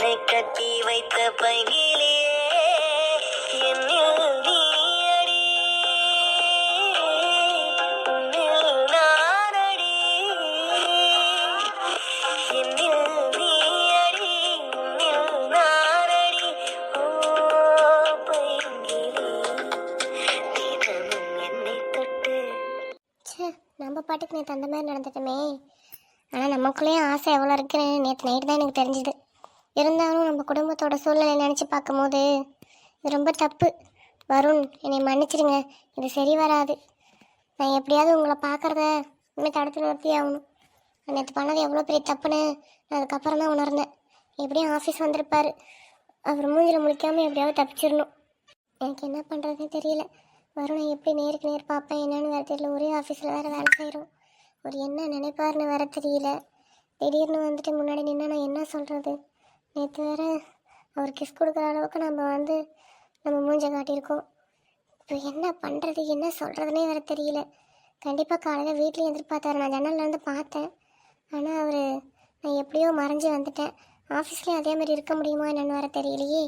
வார்த்தை கட்டி வைத்த பையிலே என்னில் நீ அடி உன்னில் ஓ என்னை தொட்டு. ச்சே நம்ம பாட்டுக்கு நேற்று அந்த மாதிரி நடந்துட்டோமே. ஆனால் நமக்குள்ளேயும் ஆசை எவ்வளோ இருக்குன்னு நேற்று நைட்டு தான் எனக்கு தெரிஞ்சுது. இருந்தாலும் நம்ம குடும்பத்தோட சூழ்நிலை நினச்சி பார்க்கும்போது இது ரொம்ப தப்பு. வருண் என்னை மன்னிச்சிடுங்க. இது சரி வராது. நான் எப்படியாவது உங்களை பார்க்குறத இனிமேல் தடுத்து நிறுத்தி ஆகணும். நான் நேற்று பண்ணது எவ்வளோ பெரிய தப்புன்னு நான் அதுக்கப்புறம் தான் உணர்ந்தேன். எப்படியும் ஆஃபீஸ் வந்திருப்பார். அவர் மூஞ்சில் முழிக்காமல் எப்படியாவது தப்பிச்சிடணும். எனக்கு என்ன பண்ணுறதுன்னு தெரியல. வருணை எப்படி நேருக்கு நேர் பார்ப்பேன் என்னன்னு வேறு தெரியல. ஒரே ஆஃபீஸில் வேறு வேலை செய்கிறோம் ஒரு என்ன நினைப்பாருன்னு வேற தெரியல. திடீர்னு வந்துட்டு முன்னாடி நின்று நான் என்ன சொல்கிறது நேற்று வேறு அவர் கிஸ் கொடுக்குற அளவுக்கு நம்ம வந்து நம்ம மூஞ்ச காட்டியிருக்கோம். இப்போ என்ன பண்ணுறது என்ன சொல்கிறதுனே வேறு தெரியல. கண்டிப்பாக காலையில் வீட்லேயும் எதிர்பார்த்தாரு நான் ஜன்னல்லேருந்து பார்த்தேன். ஆனால் அவர் நான் எப்படியோ மறைஞ்சு வந்துட்டேன். ஆஃபீஸ்லேயும் அதே மாதிரி இருக்க முடியுமா என்னென்னு வேற தெரியலையே.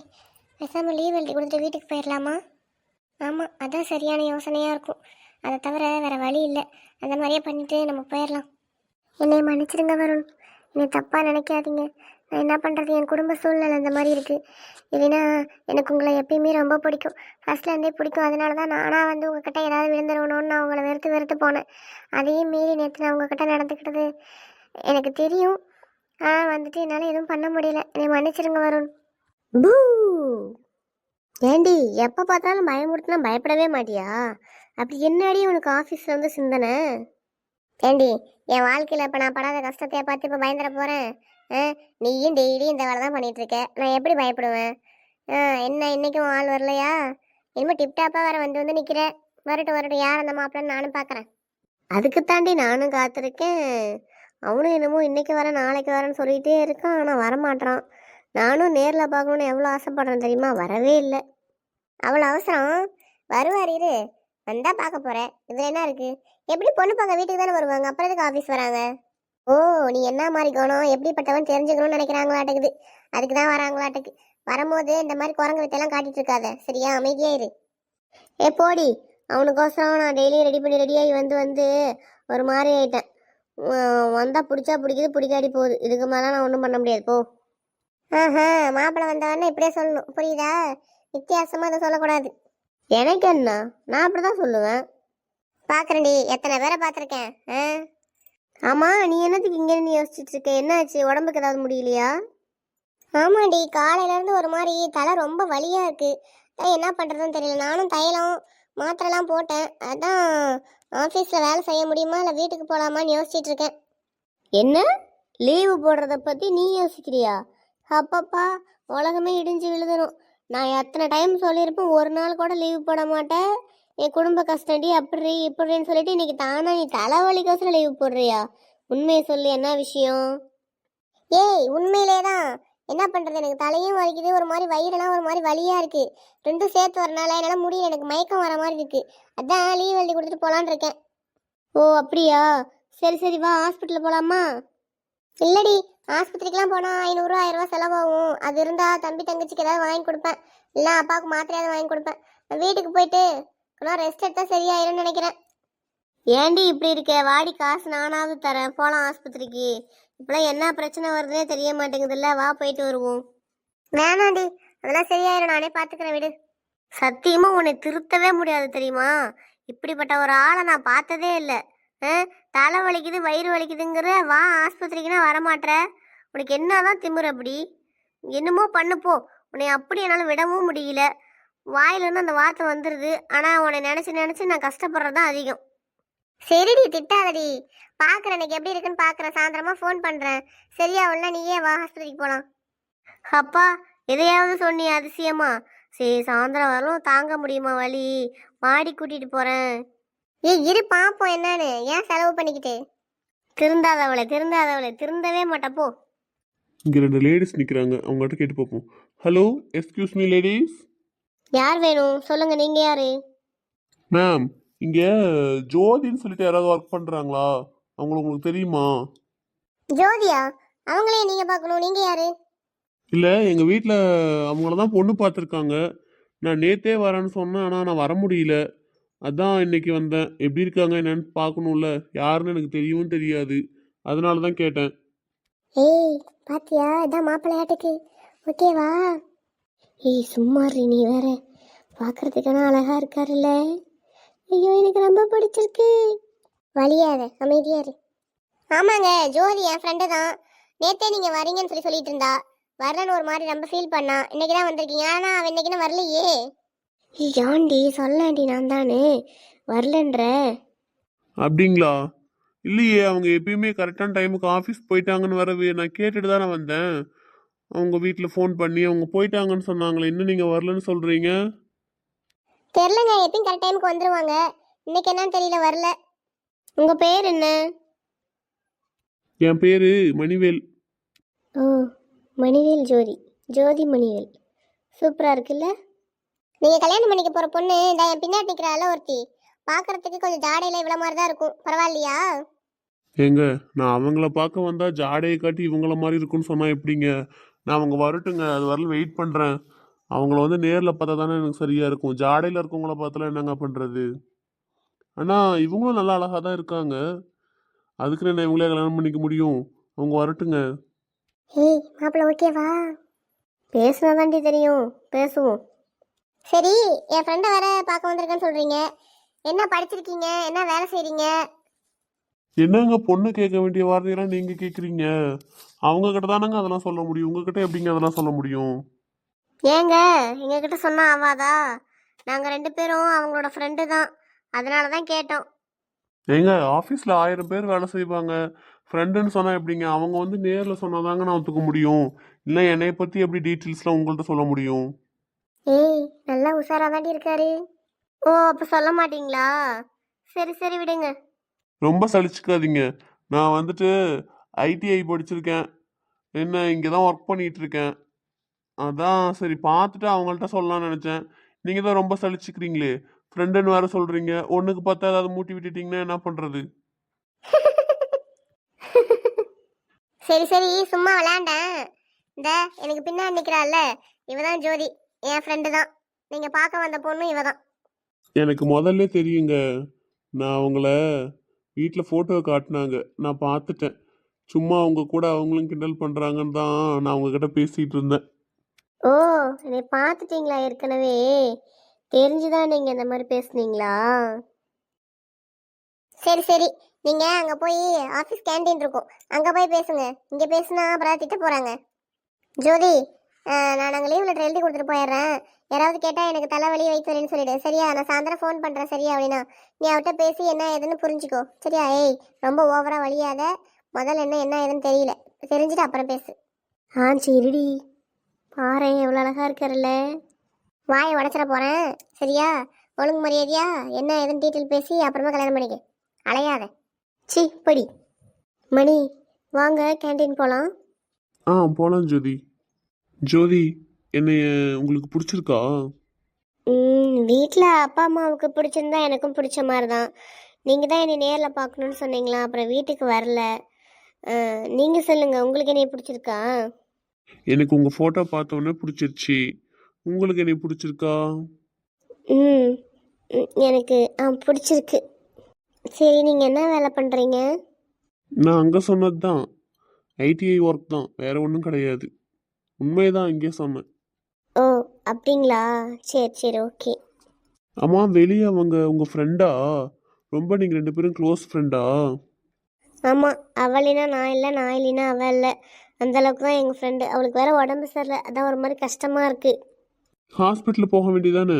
பேசாமல் லீவ் எழுதி கொடுத்துட்டு வீட்டுக்கு போயிடலாமா ஆமாம் அதான் சரியான யோசனையாக இருக்கும். அதை தவிர வேறு வழி இல்லை. அந்த மாதிரியே பண்ணிவிட்டு நம்ம போயிடலாம் என்னை மன்னிச்சிடுங்க வருண். என்னை தப்பாக நினைக்காதீங்க. நான் என்ன பண்ணுறது என் குடும்ப சூழ்நிலை அந்த மாதிரி இருக்குது இல்லைன்னா எனக்கு உங்களை எப்பயுமே ரொம்ப பிடிக்கும். ஃபர்ஸ்ட்லேருந்தே பிடிக்கும். அதனால தான் நானாக வந்து உங்ககிட்ட ஏதாவது விழுந்துடணும்னு நான் உங்களை வெறுத்து வெறுத்து போனேன். அதையும் மீறி நேற்று நான் உங்ககிட்ட நடந்துக்கிட்டது எனக்கு தெரியும். ஆனால் வந்துட்டு என்னால் எதுவும் பண்ண முடியல. என்னை மன்னிச்சிடுங்க வருண். பூ! ஏண்டி எப்போ பார்த்தாலும் பயமுறுத்தினா பயப்படவே மாட்டியா? அப்படி என்னடி உனக்கு ஆஃபீஸில் வந்து சிந்தனை? ஏண்டி என் வாழ்க்கையில் இப்போ நான் படாத கஷ்டத்தைய பார்த்து இப்போ பயந்துட போகிறேன் நீயும் டெய்லி இந்த வேலை தான் பண்ணிட்டு இருக்க நான் எப்படி பயப்படுவேன்? ஆ, என்ன இன்னைக்கும் ஆள் வரலையா? இனிமேல் டிப்டாப்பாக வேற வந்து வந்து நிற்கிறேன் வரட்டும் வரட்டும். யார் அந்த மாப்பிள்ளன்னு நானும் பார்க்குறேன் அதுக்கு தாண்டி நானும் காத்திருக்கேன். அவனும் என்னமோ இன்னைக்கு வரேன் நாளைக்கு வரேன்னு சொல்லிகிட்டே இருக்கான். ஆனால் வரமாட்றான். நானும் நேரில் பார்க்கணுன்னு எவ்வளோ ஆசைப்படுறேன் தெரியுமா? வரவே இல்லை. அவ்வளோ அவசரம்? வருவார் இரு. வந்தா பார்க்க போறேன். இதுல என்ன இருக்கு? எப்படி பொண்ணு பார்க்க வீட்டுக்கு தானே வருவாங்க? அப்புறம் எதுக்கு ஆஃபீஸ் வராங்க? ஓ நீ என்ன மாதிரி கவனம்? எப்படிப்பட்டவன் தெரிஞ்சுக்கணும்னு நினைக்கிறாங்களாட்டுக்குது. அதுக்கு தான் வராங்களாட்டுக்கு. வரும்போது இந்த மாதிரி குரங்கு வித்தெல்லாம் காட்டிட்டு இருக்காத சரியா? அமைதியா இரு. ஏ போடி. அவனுக்கோசரம் நான் டெய்லியும் ரெடி பண்ணி ரெடியாகி வந்து வந்து ஒரு மாதிரி ஆயிட்டேன். உம், வந்தா பிடிச்சா பிடிக்குது பிடிக்காடி போகுது. இதுக்கு மேலே நான் ஒன்றும் பண்ண முடியாது. போ. ஆஹா மாப்பிள்ளை வந்தவொடனே இப்படியே சொல்லணும். புரியுதா? வித்தியாசமாக அதை சொல்லக்கூடாது. எனக்கு என்ன? நான் அப்படிதான் சொல்லுவேன். பார்க்குறேன்டி எத்தனை பேரை பார்த்துருக்கேன்? ஆ? ஆமாம் நீ என்னத்துக்கு இங்கேருந்து யோசிச்சுட்டு இருக்க என்னாச்சு? உடம்புக்கு ஏதாவது முடியலையா? ஆமாடி காலையிலேருந்து ஒரு மாதிரி தலை ரொம்ப வலியாக இருக்குது என்ன பண்ணுறதுன்னு தெரியல. நானும் தைலம் மாத்திரைலாம் போட்டேன். அதான் ஆஃபீஸில் வேலை செய்ய முடியுமா? இல்லை வீட்டுக்கு போகலாமான்னு யோசிச்சுட்டு இருக்கேன் என்ன? லீவு போடுறத பற்றி நீ யோசிக்கிறியா? அப்பப்பா உலகமே இடிஞ்சு விழுதணும் நான் எத்தனை டைம் சொல்லியிருப்பேன் ஒரு நாள் கூட லீவு போட மாட்டேன். என் குடும்ப கஷ்டடி அப்படி இப்படின்னு சொல்லிட்டு இன்னைக்கு தானா நீ தலைவலிக்கோசரம் லீவு போடுறியா? உண்மையை சொல்லு என்ன விஷயம்? ஏய் உண்மையிலே தான் என்ன பண்றது? எனக்கு தலையும் வலிக்குது ஒரு மாதிரி வயிறெல்லாம் ஒரு மாதிரி வலியா இருக்கு. ரெண்டும் சேர்த்து வரனால என்னால் முடியல எனக்கு மயக்கம் வர மாதிரி இருக்கு. அதான் லீவ் எழுதி கொடுத்துட்டு போலான்னு இருக்கேன். ஓ அப்படியா? சரி சரி வா ஹாஸ்பிட்டல் போலாமா? இல்லடி ஆஸ்பத்திரிக்கெலாம் போனால் ஐநூறுரூவா ஆயிரரூவா செலவாகும். அது இருந்தால் தம்பி தங்கச்சிக்கு ஏதாவது வாங்கி கொடுப்பேன். இல்லை அப்பாவுக்கு மாத்திரையாவது வாங்கி கொடுப்பேன். வீட்டுக்கு போயிட்டு ஆனால் ரெஸ்ட் எடுத்தால் சரியாயிரும்னு நினைக்கிறேன். ஏண்டி இப்படி இருக்க? வாடி காசு நானாவது தரேன். போகலாம் ஆஸ்பத்திரிக்கு. இப்போலாம் என்ன பிரச்சனை வருதுன்னே தெரிய மாட்டேங்குதுல்ல. வா போயிட்டு வருவோம். வேணாண்டி. அதெல்லாம் சரியாயிரும். நானே பார்த்துக்கிறேன் விடு. சத்தியமாக உன்னை திருத்தவே முடியாது தெரியுமா? இப்படிப்பட்ட ஒரு ஆளை நான் பார்த்ததே இல்லை. தலை வலிக்குது வயிறு வலிக்குதுங்கிற வா ஆஸ்பத்திரிக்குன்னா வரமாட்ற. உனக்கு என்னதான் திமுற அப்படி? என்னமோ பண்ணுப்போ உன்னை அப்படி என்னால் விடவும் முடியல. வாயிலிருந்து அந்த வார்த்தை வந்துடுது ஆனால் உன்னை நினச்சி நினச்சி நான் கஷ்டப்படுறது தான் அதிகம். சரிடி திட்டாதடி. பார்க்குறேன் எனக்கு எப்படி இருக்குன்னு பார்க்குறேன் சாயந்தரமாக ஃபோன் பண்ணுறேன் சரியா உள்ள நீயே வா ஆஸ்பத்திரிக்கு போகலாம் அப்பா எதையாவது சொன்னி அதிசயமா? சரி சாயந்தரம் வரலும் தாங்க முடியுமா வழி மாடி கூட்டிகிட்டு போகிறேன் ஏய் இரு பார்ப்போம் என்னன்னு. ஏன் செலவு பண்ணிக்கிட்டு? திருந்தாதவளை திருந்தாதவளை. திருந்தவே மாட்டேன் போ. இங்கே ரெண்டு லேடிஸ் நிற்கிறாங்க அவங்ககிட்ட கேட்டு பார்ப்போம் ஹலோ எக்ஸ்கியூஸ் மீ லேடிஸ் யார் வேணும்? சொல்லுங்க நீங்க யாரு? மேம் இங்கே ஜோதின்னு சொல்லிட்டு யாராவது ஒர்க் பண்ணுறாங்களா அவங்கள உங்களுக்கு தெரியுமா? ஜோதியா? அவங்களையும் நீங்கள் பார்க்கணும். நீங்கள் யாரு? இல்லை எங்கள் வீட்டில் அவங்கள தான் பொண்ணு பார்த்துருக்காங்க. நான் நேத்தே வரேன்னு சொன்னேன் ஆனால் நான் வர முடியல. அதான் இன்னைக்கு வந்தேன். எப்படி இருக்காங்க என்னன்னு பார்க்கணும்ல. யாருன்னு எனக்கு தெரியவும் தெரியாது. அதனால தான் கேட்டேன். ஏய் பாத்தியா? இதான் மாப்பிள்ளையாட்டுக்கு. ஓகேவா? ஏய் சும்மா நீ வேற பார்க்கறதுக்கான அழகா இருக்காருல்ல. ஐயோ எனக்கு ரொம்ப பிடிச்சிருக்கு. வழியாத அமைதியாரு ஆமாங்க ஜோதி என் ஃப்ரெண்டு தான். நேத்தே நீங்க வரீங்கன்னு சொல்லி சொல்லிட்டு இருந்தா. வரலன்னு ஒரு மாதிரி ரொம்ப ஃபீல் பண்ணா. இன்னைக்கு தான் வந்திருக்கீங்க. ஆனா அவன் இன்னைக்குன்னு வரலையே. ஏன்டி சொல்லாண்டி நான் தானே. வரலன்ற. அப்படிங்களா? இல்லையே அவங்க எப்பயுமே கரெக்டான டைமுக்கு ஆஃபீஸ் போயிட்டாங்கன்னு வரவே நான் கேட்டுட்டு தானே வந்தேன். அவங்க வீட்டில் ஃபோன் பண்ணி அவங்க போயிட்டாங்கன்னு சொன்னாங்களே இன்னும் நீங்கள் வரலன்னு சொல்கிறீங்க தெரிலங்க எப்பயும் கரெக்ட் டைமுக்கு வந்துருவாங்க. இன்னைக்கு என்னன்னு தெரியல வரல. உங்க பேர் என்ன? என் பேர் மணிவேல். ஓ மணிவேல் ஜோதி. ஜோதி மணிவேல். சூப்பரா இருக்குல்ல? நீங்க கல்யாணம் பண்ணிக்க போற பொண்ணு இந்த என் பின்னாடி நிக்கிறாள் ஒருத்தி. பார்க்கறதுக்கு கொஞ்சம் ஜாடையில இவ்வளவு மாதிரி தான் இருக்கும். பரவாயில்லையா? ஏங்க நான் அவங்கள பார்க்க வந்தால் ஜாடையை காட்டி இவங்கள மாதிரி இருக்குன்னு சொன்னால் எப்படிங்க? நான் அவங்க வரட்டுங்க அது வரல வெயிட் பண்ணுறேன் அவங்கள வந்து நேரில் பார்த்தா தானே எனக்கு சரியாக இருக்கும். ஜாடையில் இருக்கவங்கள பார்த்தாலாம் என்னங்க பண்ணுறது ஆனால் இவங்களும் நல்லா அழகாக தான் இருக்காங்க. அதுக்கு நான் இவங்களே கல்யாணம் பண்ணிக்க முடியும்? அவங்க வரட்டுங்க. ஏய் மாப்பிள்ள ஓகேவா பேசுனா தாண்டி தெரியும். பேசுவோம். சரி என் ஃப்ரெண்டை வேற பார்க்க வந்திருக்கேன்னு சொல்றீங்க. என்ன படிச்சிருக்கீங்க? என்ன வேலை செய்றீங்க? என்னங்க பொண்ணு கேட்க வேண்டிய வார்த்தையெல்லாம் நீங்கள் கேட்குறீங்க அவங்க கிட்ட தானங்க அதெல்லாம் சொல்ல முடியும்? உங்ககிட்ட எப்படிங்க அதெல்லாம் சொல்ல முடியும்? ஏங்க எங்ககிட்ட சொன்னா ஆவாதா? நாங்க ரெண்டு பேரும் அவங்களோட ஃப்ரெண்டு தான். அதனால தான் கேட்டோம். ஏங்க ஆஃபீஸில் ஆயிரம் பேர் வேலை செய்வாங்க. ஃப்ரெண்டுன்னு சொன்னால் எப்படிங்க? அவங்க வந்து நேரில் சொன்னாதாங்க நான் ஒத்துக்க முடியும். இல்லை என்னை பற்றி எப்படி டீட்டெயில்ஸ்லாம் உங்கள்கிட்ட சொல்ல முடியும்? ஏய் நல்லா உஷாரா தாண்டி இருக்காரு. ஓ அப்ப சொல்ல மாட்டீங்களா? சரி சரி விடுங்க. ரொம்ப சலிச்சுக்காதீங்க. நான் வந்துட்டு ஐடிஐ படிச்சிருக்கேன். என்ன இங்கே தான் ஒர்க் பண்ணிட்டு இருக்கேன் அதான் சரி பார்த்துட்டு அவங்கள்ட்ட சொல்லலாம்னு நினச்சேன். நீங்கள் தான் ரொம்ப சலிச்சுக்கிறீங்களே. ஃப்ரெண்டுன்னு வேற சொல்கிறீங்க ஒன்றுக்கு பார்த்தா ஏதாவது மூட்டி விட்டுட்டீங்கன்னா என்ன பண்ணுறது சரி சரி சும்மா விளையாண்டேன். இந்த எனக்கு பின்னாடி நிக்கிறாள்ல இவ தான் ஜோதி. என் ஃப்ரெண்டு தான். நீங்க பார்க்க வந்த பொண்ணு இவ தான் எனக்கு முதல்ல தெரியுங்க. நான் அவங்கள வீட்டில் ஃபோட்டோ காட்டினாங்க. நான் பார்த்துட்டேன். சும்மா அவங்க கூட அவங்களும் கிண்டல் பண்ணுறாங்கன்னு தான் நான் அவங்கக்கிட்ட பேசிகிட்டு இருந்தேன். ஓ என்னை பார்த்துட்டீங்களா ஏற்கனவே? தெரிஞ்சுதான் நீங்க இந்த மாதிரி பேசுனீங்களா? சரி சரி. நீங்க அங்க போய் ஆபீஸ் கேண்டீன் இருக்கும். அங்க போய் பேசுங்க. இங்க பேசுனா அப்புறம் திட்ட போறாங்க. ஜோதி அஹ், நான் அங்கே லீவ் லெட்டர் எழுதி கொடுத்துட்டு போயிடுறேன். யாராவது கேட்டால் எனக்கு தலைவலி வயிற்று வலின்னு சொல்லிடு. சரியா? நான் சாயந்தரம் ஃபோன் பண்ணுறேன் சரியா அப்படின்னா. நீ அவட்ட பேசி என்ன ஏதுன்னு புரிஞ்சுக்கோ. சரியா? ஏய் ரொம்ப ஓவராக வலியாத. முதல்ல என்ன என்ன ஏதுன்னு தெரியல. தெரிஞ்சுட்டு அப்புறம் பேசு. ஆ சரிடி. பாரு எவ்வளோ அழகா இருக்காருல்ல. வாயை உடச்சிட போகிறேன் சரியா? ஒழுங்கு மரியாதையா? என்ன ஏதுன்னு டீட்டெயில் பேசி அப்புறமா கல்யாணம் பண்ணிக்க. அலையாத. சி படி. மணி வாங்க கேண்டீன் போகலாம் ஆ போகலாம் ஜோதி. ஜோதி என்னைய உங்களுக்கு பிடிச்சிருக்கா? வீட்டில் அப்பா அம்மாவுக்கு பிடிச்சிருந்தா எனக்கும் பிடிச்ச மாதிரி தான் நீங்கள் தான் என்னை நேரில் பார்க்கணுன்னு சொன்னீங்களா? அப்புறம் வீட்டுக்கு வரல. நீங்கள் சொல்லுங்கள் உங்களுக்கு என்னை பிடிச்சிருக்கா? எனக்கு உங்கள் ஃபோட்டோ பார்த்த உடனே பிடிச்சிருச்சு. உங்களுக்கு என்னை பிடிச்சிருக்கா? ம் ம், எனக்கு ஆ பிடிச்சிருக்கு. சரி நீங்கள் என்ன வேலை பண்ணுறீங்க நான் அங்கே சொன்னது தான் ஐடிஐ ஒர்க் தான் வேற ஒன்றும் கிடையாது. உண்மைதான் இங்கே சொன்னேன். ஓ அப்படிங்களா? சரி சரி ஓகே. ஆமாம் வெளியே அவங்க உங்கள் ஃப்ரெண்டா ரொம்ப நீங்கள் ரெண்டு பேரும் க்ளோஸ் ஃப்ரெண்டா ஆமாம் அவளினா நான் இல்லை நான் இல்லைனா அவள் இல்லை. அந்த அளவுக்கு தான் எங்கள் ஃப்ரெண்டு அவளுக்கு வேற உடம்பு சரியில்லை. அதான் ஒரு மாதிரி கஷ்டமாக இருக்குது ஹாஸ்பிட்டல் போக வேண்டியதானே?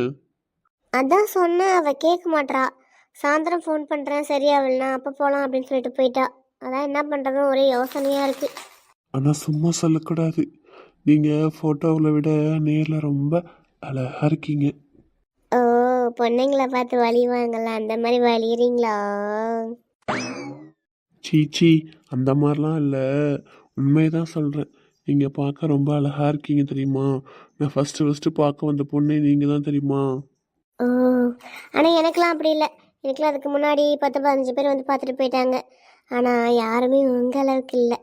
அதான் சொன்னேன் அவள் கேட்க மாட்றா. சாயந்தரம் ஃபோன் பண்ணுறேன் சரியாவல்னா அப்போ போகலாம் அப்படின்னு சொல்லிட்டு போயிட்டா. அதான் என்ன பண்ணுறதுன்னு ஒரே யோசனையாக இருக்குது ஆனால் சும்மா சொல்லக்கூடாது. நீங்கள் ஃபோட்டோவில் விட நேரில் ரொம்ப அழகாக இருக்கீங்க. ஓ பொண்ணுங்களை பார்த்து வலிவாங்கல்ல அந்த மாதிரி வலியுறீங்களா? சீச்சி அந்த மாதிரிலாம் இல்லை. உண்மைதான் சொல்கிறேன் நீங்கள் பார்க்க ரொம்ப அழகாக இருக்கீங்க தெரியுமா? நான் ஃபஸ்ட்டு ஃபஸ்ட்டு பார்க்க வந்த பொண்ணே நீங்கள் தான் தெரியுமா ஆனால் எனக்கெலாம் அப்படி இல்லை. எனக்கெலாம் அதுக்கு முன்னாடி பத்து பதினஞ்சு பேர் வந்து பார்த்துட்டு போயிட்டாங்க. ஆனால் யாருமே உங்கள் அளவுக்கு இல்லை.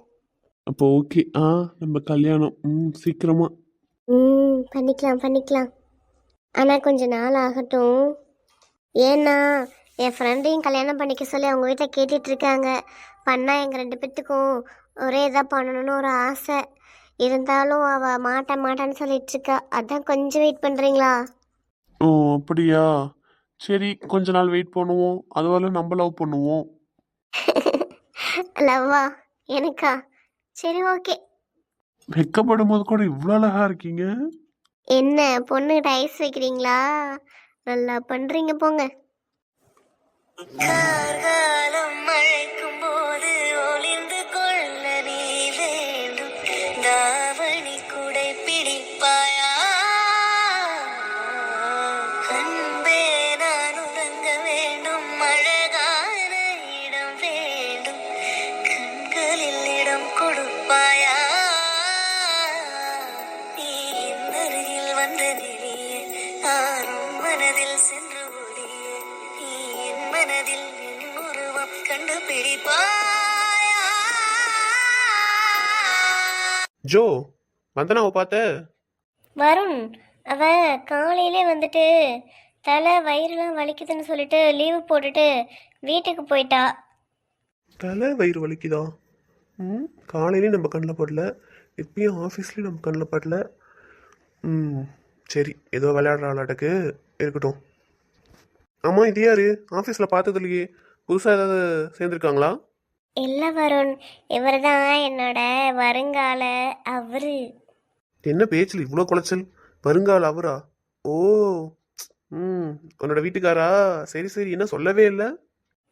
அப்போ ஓகே. ஆ நம்ம கல்யாணம். ம் சீக்கிரமா. ம் பண்ணிக்கலாம் பண்ணிக்கலாம். ஆனால் கொஞ்சம் நாள் ஆகட்டும். ஏன்னா என் ஃப்ரெண்டையும் கல்யாணம் பண்ணிக்க சொல்லி அவங்க வீட்டில் கேட்டுட்டு இருக்காங்க. பண்ணால் எங்கள் ரெண்டு பேர்த்துக்கும் ஒரே இதாக பண்ணணும்னு ஒரு ஆசை. இருந்தாலும் அவள் மாட்டேன் மாட்டான்னு சொல்லிட்டு இருக்கா அதான் கொஞ்சம் வெயிட் பண்ணுறீங்களா ஓ அப்படியா? சரி கொஞ்ச நாள் வெயிட் பண்ணுவோம். அதுவரை நம்ம லவ் பண்ணுவோம். லவ்வா எனக்கா? சரி ஓகே வெக்கப்படும் போது கூட இவ்வளோ அழகா இருக்கீங்க? என்ன பொண்ணுகிட்ட ஐஸ் வைக்கிறீங்களா? நல்லா பண்ணுறீங்க போங்க. கார்காலம் அழைக்கும் போது ஒளிந்து கொள்ள நீ வேண்டும். தாவணி குடை பிடிப்பாயா? அன்பே நான் உறங்க வேண்டும். அழகான இடம் வேண்டும். கண்களில் இடம் கொடுப்பாயா? நீ மனதில் சென்று ஜோ வந்தனாவை பார்த்த? வருண் அவ காலையிலே வந்துட்டு தலை வயிறுலாம் வலிக்குதுன்னு சொல்லிட்டு லீவு போட்டுட்டு வீட்டுக்கு போயிட்டா. தலை வயிறு வலிக்குதா? ம் காலையிலையும் நம்ம கண்ணில் படல இப்பயும் ஆஃபீஸ்லேயும் நம்ம கண்ணில் படல. ம் சரி ஏதோ விளையாடுற ஆளாட்டுக்கு இருக்கட்டும். ஆமாம் இது யாரு? ஆஃபீஸில் பார்த்தது இல்லையே. புதுசாக ஏதாவது சேர்ந்துருக்காங்களா? இல்லை வருண். இவர் தான் என்னோட வருங்கால அவரு. என்ன பேச்சில் இவ்வளோ குலைச்சல் வருங்கால அவரா? ஓ ம் உன்னோட வீட்டுக்காரா? சரி சரி. என்ன சொல்லவே இல்லை.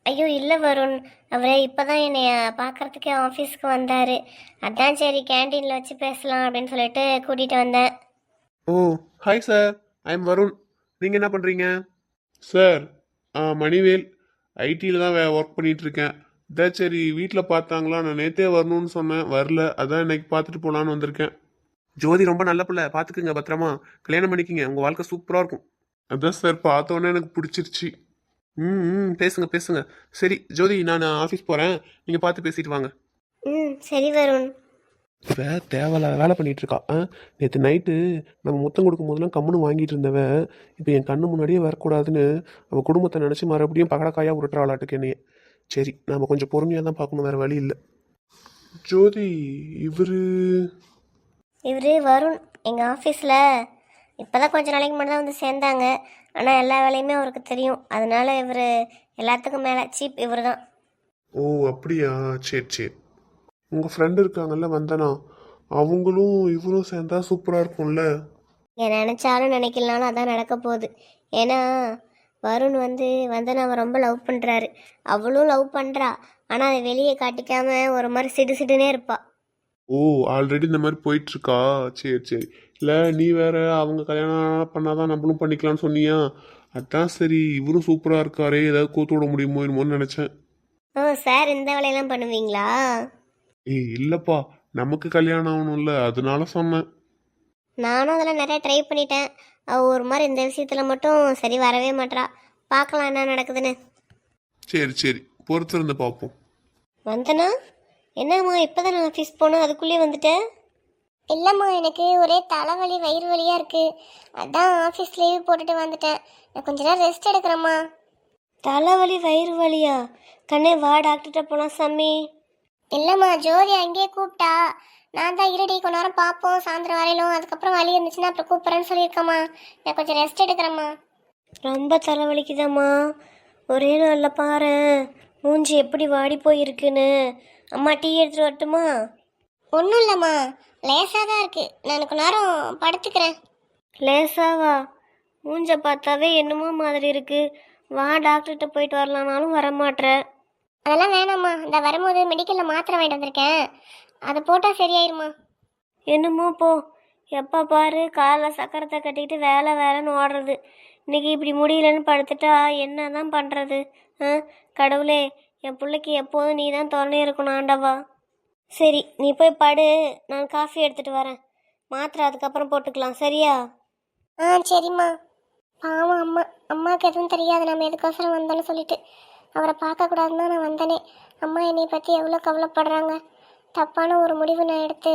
ஐயோ இல்லை வருண். அவர் இப்போ தான் என்னைய பார்க்கறதுக்கு ஆஃபீஸ்க்கு வந்தார். அதான் சரி கேண்டீனில் வச்சு பேசலாம் அப்படின்னு சொல்லிட்டு கூட்டிகிட்டு வந்தேன். ஓ hi sir. I am Varun. நீங்கள் என்ன பண்ணுறீங்க சார் மணிவேல். ஐடியில் தான் ஒர்க் பண்ணிகிட்ருக்கேன் இருக்கேன் இதான் சரி வீட்டில் பார்த்தாங்களா? நான் நேற்றே வரணும்னு சொன்னேன். வரல. அதான் இன்னைக்கு பார்த்துட்டு போகலான்னு வந்திருக்கேன். ஜோதி ரொம்ப நல்ல பிள்ளை. பார்த்துக்குங்க பத்திரமா. கல்யாணம் பண்ணிக்கிங்க. உங்கள் வாழ்க்கை சூப்பராக இருக்கும். அதான் சார் பார்த்தோன்னே எனக்கு பிடிச்சிருச்சு. ம் ம். பேசுங்க பேசுங்க. சரி ஜோதி நான் ஆஃபீஸ் போகிறேன் நீங்கள் பார்த்து பேசிட்டு வாங்க. ம் சரி வருண். இவ தேவையில்லாத வேலை பண்ணிட்டு இருக்கா. நேற்று நைட்டு நம்ம முத்தம் கொடுக்கும் போதெல்லாம் கம்முன்னு வாங்கிட்டு இருந்தவ இப்போ என் கண்ணு முன்னாடியே வரக்கூடாதுன்னு அவள் குடும்பத்தை நினச்சி மறுபடியும் பகடக்காயாக உருட்டுறாளாட்டுக்கு என்னைய. சரி நாம் கொஞ்சம் பொறுமையாக தான் பார்க்கணும் வேறு வழி இல்லை. ஜோதி இவரு? இவர் வருண் எங்கள் ஆஃபீஸில் இப்போ தான் கொஞ்ச நாளைக்கு முன்னாடி தான் வந்து சேர்ந்தாங்க. ஆனால் எல்லா வேலையுமே அவருக்கு தெரியும். அதனால இவர் எல்லாத்துக்கும் மேலே சீப் இவர் தான் ஓ அப்படியா? சரி சரி. உங்கள் ஃப்ரெண்டு இருக்காங்கல்ல வந்தனா அவங்களும் இவரும் சேர்ந்தா சூப்பராக இருக்கும்ல? என் நினச்சாலும் நினைக்கலனாலும் அதான் நடக்க போகுது. ஏன்னா வருண் வந்து வந்தனாவை ரொம்ப லவ் பண்ணுறாரு அவளும் லவ் பண்ணுறா ஆனால் அதை வெளியே காட்டிக்காம ஒரு மாதிரி சிடு சிடுனே இருப்பா. ஓ ஆல்ரெடி இந்த மாதிரி போயிட்டு இருக்கா சரி சரி. இல்லை நீ வேற அவங்க கல்யாணம் பண்ணாதான் நம்மளும் பண்ணிக்கலாம்னு சொன்னியா? அதான் சரி இவரும் சூப்பராக இருக்காரே. ஏதாவது கூத்து விட முடியுமோ என்னமோன்னு நினச்சேன். ஓ சார் இந்த வேலையெல்லாம் பண்ணுவீங்களா? ஏய் இல்லைப்பா. நமக்கு கல்யாணம் ஆகணும்ல அதனால சொன்னேன். நானும் அதெல்லாம் நிறைய ட்ரை பண்ணிட்டேன். அவள் ஒரு மாதிரி இந்த விஷயத்தில் மட்டும் சரி வரவே மாட்றா. பார்க்கலாம் என்ன நடக்குதுன்னு. சரி சரி. பொறுத்திருந்து பார்ப்போம். வந்தனா? என்னம்மா இப்போ தான் நான் ஆஃபீஸ் போனேன் அதுக்குள்ளேயே வந்துட்டேன்? இல்லைம்மா எனக்கு ஒரே தலைவலி வயிறு வலியாக இருக்குது அதான் ஆஃபீஸ் லீவ் போட்டுட்டு வந்துட்டேன். நான் கொஞ்ச நேரம் ரெஸ்ட் எடுக்கிறேம்மா. தலைவலி வயிறு வலியா? கண்ணே வா டாக்டர்கிட்ட போகலாம் சாமி. இல்லைம்மா ஜோதி அங்கேயே கூப்பிட்டா. நான் தான் இருடி கொஞ்ச நேரம் பார்ப்போம் சாயந்தரம் வரையிலும். அதுக்கப்புறம் வலி இருந்துச்சுன்னா அப்புறம் கூப்பிட்றேன்னு சொல்லியிருக்கம்மா. நான் கொஞ்சம் ரெஸ்ட் எடுக்கிறேம்மா. ரொம்ப தலைவலிக்குதாம்மா. ஒரே நாளில் பாரு மூஞ்சி எப்படி வாடி போயிருக்குன்னு. அம்மா டீ எடுத்துட்டு வரட்டுமா? ஒன்றும் இல்லைம்மா. லேசாக தான் இருக்கு. நான் கொஞ்ச நேரம் படுத்துக்கிறேன். லேசாவா? மூஞ்ச பார்த்தாவே என்னமோ மாதிரி இருக்கு. வா டாக்டர்கிட்ட போயிட்டு வரலானாலும் வரமாட்ற. அதெல்லாம் வேணாம்மா. இந்த வரும்போது மெடிக்கலில் மாத்திரை வாங்கிட்டு வந்திருக்கேன். அதை போட்டால் சரியாயிருமா? என்னமோ போ. எப்போ பாரு காலைல சக்கரத்தை கட்டிக்கிட்டு வேலை வேலைன்னு ஓடுறது. இன்னைக்கு இப்படி முடியலன்னு படுத்துட்டா என்ன தான் பண்ணுறது ஆ கடவுளே என் பிள்ளைக்கு எப்போதும் நீ தான் துணை இருக்கணும் ஆண்டவா. சரி நீ போய் படு. நான் காஃபி எடுத்துட்டு வரேன். மாத்திரை அதுக்கப்புறம் போட்டுக்கலாம். சரியா? ஆ சரிம்மா. பாவம் அம்மா. அம்மாவுக்கு எதுவும் தெரியாது. நம்ம எதுக்கோசரம் வந்தோன்னு சொல்லிட்டு. அவரை பார்க்கக்கூடாதுன்னு தான் நான் வந்தனே. அம்மா என்னை பற்றி எவ்வளோ கவலைப்படுறாங்க? தப்பான ஒரு முடிவு நான் எடுத்து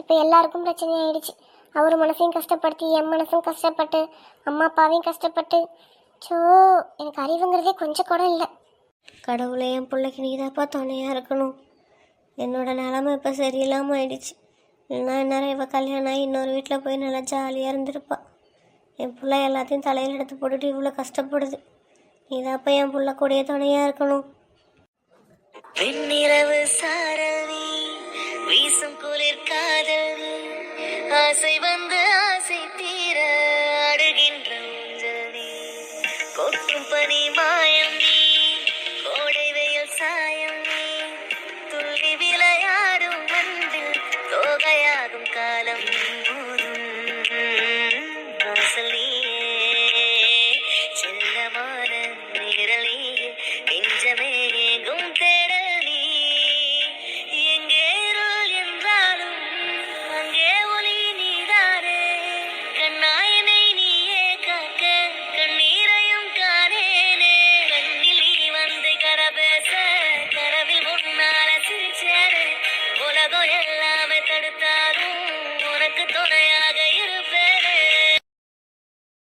இப்போ எல்லாருக்கும் பிரச்சனை ஆயிடுச்சு. அவர் மனசையும் கஷ்டப்படுத்தி என் மனசும் கஷ்டப்பட்டு அம்மா அப்பாவையும் கஷ்டப்பட்டு. ஸோ எனக்கு அறிவுங்கிறதே கொஞ்சம் கூட இல்லை. கடவுளே என் பிள்ளைக்கு நீதாப்பா துணையாக இருக்கணும். என்னோட நிலமை இப்போ சரியில்லாமல் ஆயிடுச்சு. இல்லைன்னா இந்நேரம் இவ கல்யாணம் ஆகி இன்னொரு வீட்டில் போய் நல்லா ஜாலியாக இருந்திருப்பா. என் பிள்ளை எல்லாத்தையும் தலையில் எடுத்து போட்டுட்டு இவ்வளோ கஷ்டப்படுது. நீ தான் என் புள்ள கூடிய துணையா இருக்கணும். வெண்ணிரவு சாரணி வீசும் குளிர் காதல் ஆசை வந்து